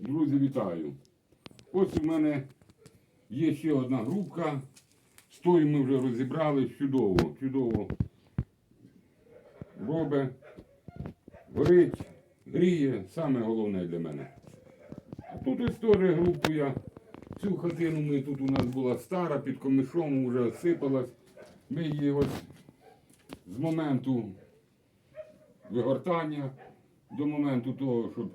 Друзі, вітаю. Ось у мене є ще одна групка. З тою ми вже розібрали чудово, чудово робить, горить, гріє, саме головне для мене. А тут ось групу я. Цю хатину ми тут у нас була стара, під комишом вже осипалась. Ми її ось з моменту вигортання до моменту того, щоб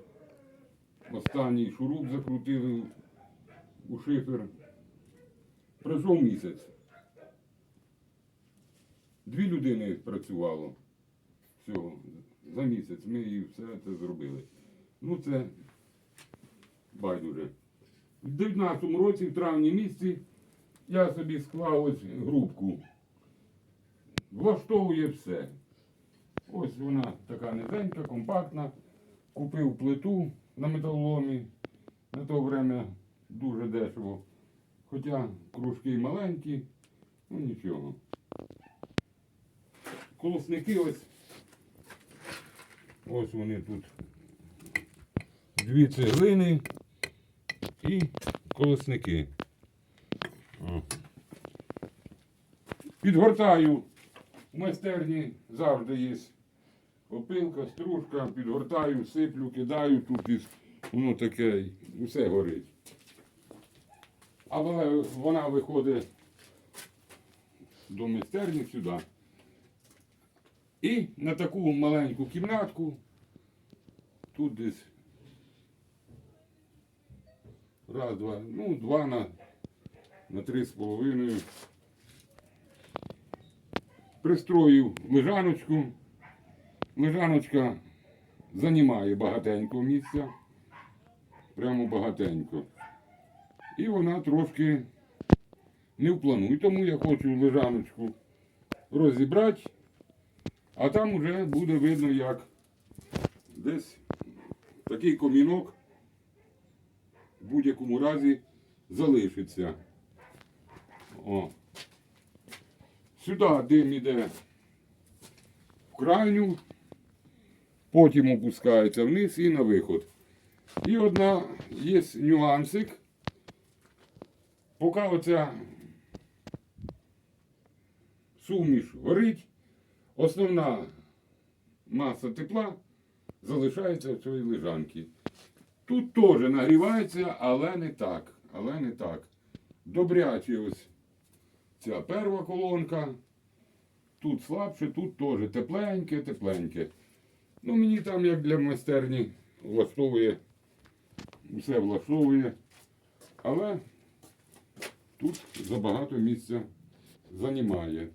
останній шуруп закрутили у шифер. Пройшов місяць. Дві людини працювало всього за місяць. Ми і все це зробили. Ну це байдуже. В 19 році, в травні місяці, я собі склав ось групку. Влаштовує все. Ось вона така низенька, компактна. Купив плиту на металоломі. На то время дуже дешево. Хоча кружки маленькі, ну нічого. Колосники ось. Ось вони тут. Дві цеглини і колосники. О. Підгортаю. В майстерні завжди є опилка, стружка, підгортаю, сиплю, кидаю, тут із, воно таке, усе горить. Але вона виходить до майстерні сюди. І на таку маленьку кімнатку, тут десь раз, два, ну, два на, на три з половиною. Пристроїв лежаночку. Лежаночка займає багатенько місця. Прямо багатенько. І вона трошки не впланує. Тому я хочу лежаночку розібрати, а там вже буде видно, як десь такий комінок в будь-якому разі залишиться. О. Сюди дим іде в крайню, потім опускається вниз і на виход. І одна є нюансик. Поки оця суміш горить, основна маса тепла залишається в цій лежанці. Тут теж нагрівається, але не так. Але не так. Добряче ось ця перша колонка. Тут слабше, тут теж тепленьке, тепленьке. Ну, мені там, як для майстерні, влаштовує, все влаштовує. Але тут забагато місця займає.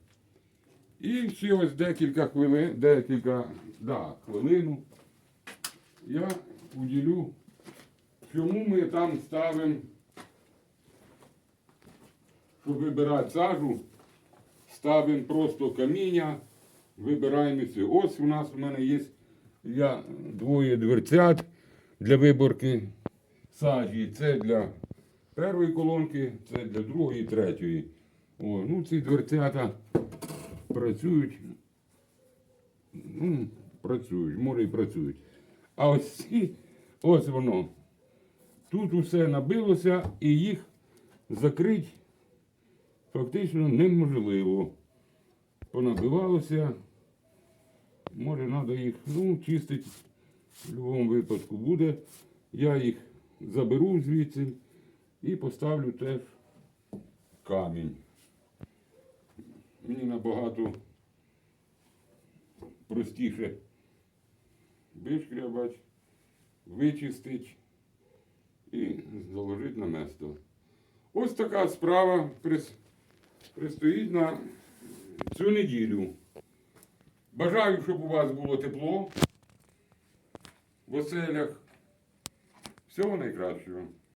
І ще ось декілька хвилин, декілька, да, хвилину я уділю, чому ми там ставимо, щоб вибирати сажу, ставимо просто каміння, вибираємо все. Ось у нас у мене є я, двоє дверцят для виборки сажі. Це для першої колонки, це для другої, третьої. О, ну ці дверцята працюють. Ну, працюють, може і працюють. А ось ці, ось воно. Тут усе набилося і їх закрити фактично неможливо. Понабивалося. Може, треба їх ну, чистити в будь-якому випадку буде. Я їх заберу звідси і поставлю теж камінь. Мені набагато простіше вишкрябати, вичистити і заложити на місто. Ось така справа пристоїть на цю неділю. Бажаю, щоб у вас було тепло в оселях. Всього найкращого.